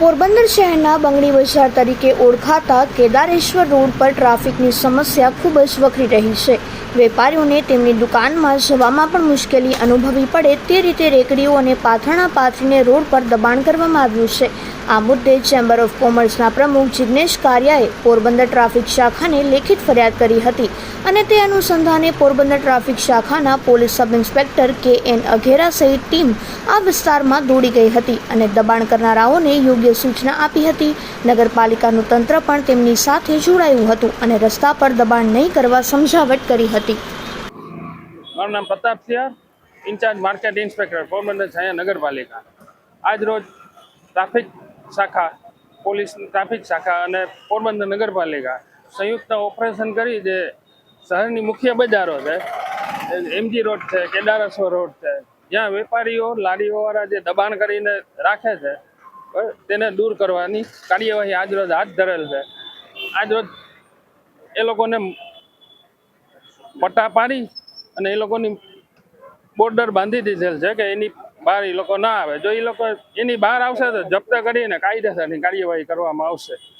પોરબંદર શહેરના બંગડી બજાર તરીકે ઓળખાતા કેદારેશ્વર રોડ પર ટ્રાફિકની સમસ્યા ખૂબ જ વકરી રહી છે. વેપારીઓને તેમની દુકાનમાં જવામાં પણ મુશ્કેલી અનુભવી પડે તે રીતે રેકડીઓ અને પાથરણા પાથરીને રોડ પર દબાણ કરવામાં આવ્યું છે. આ મુદ્દે ચેમ્બર ઓફ કોમર્સના પ્રમુખ જિગ્નેશ કારિયાએ પોરબંદર ટ્રાફિક શાખાને લેખિત ફરિયાદ કરી હતી અને તે અનુસંધાને પોરબંદર ટ્રાફિક શાખાના police sub inspector K N Aghera સહિત ટીમ આ વિસ્તારમાં દોડી ગઈ હતી અને દબાણ કરનારાઓને યોગ્ય સૂચના આપી હતી. નગરપાલિકાનું તંત્ર પણ તેમની સાથે જોડાયું હતું અને રસ્તા પર દબાણ નહીં કરવા સમજાવટ કરી હતી. મારું નામ Pratap incharge market inspector, Porbandar નગરપાલિકા. આજ રોજ ટ્રાફિક શાખા, પોલીસ ટ્રાફિક શાખા અને પોરબંદર નગરપાલિકા સંયુક્ત ઓપરેશન કરી જે શહેરની મુખ્ય બજારો છે એમજી રોડ છે કેદારેશ્વર રોડ છે, જ્યાં વેપારીઓ, લારીઓવાળા જે દબાણ કરીને રાખે છે તેને દૂર કરવાની કાર્યવાહી આજરોજ હાથ ધરેલ છે. આજરોજ એ લોકોને પટ્ટા પાડી અને એ લોકોની બોર્ડર બાંધી દીધેલ છે કે એની બહાર એ લોકો ના આવે. જો એ લોકો એની બહાર આવશે તો જપ્ત કરીને કાયદેસરની કાર્યવાહી કરવામાં આવશે.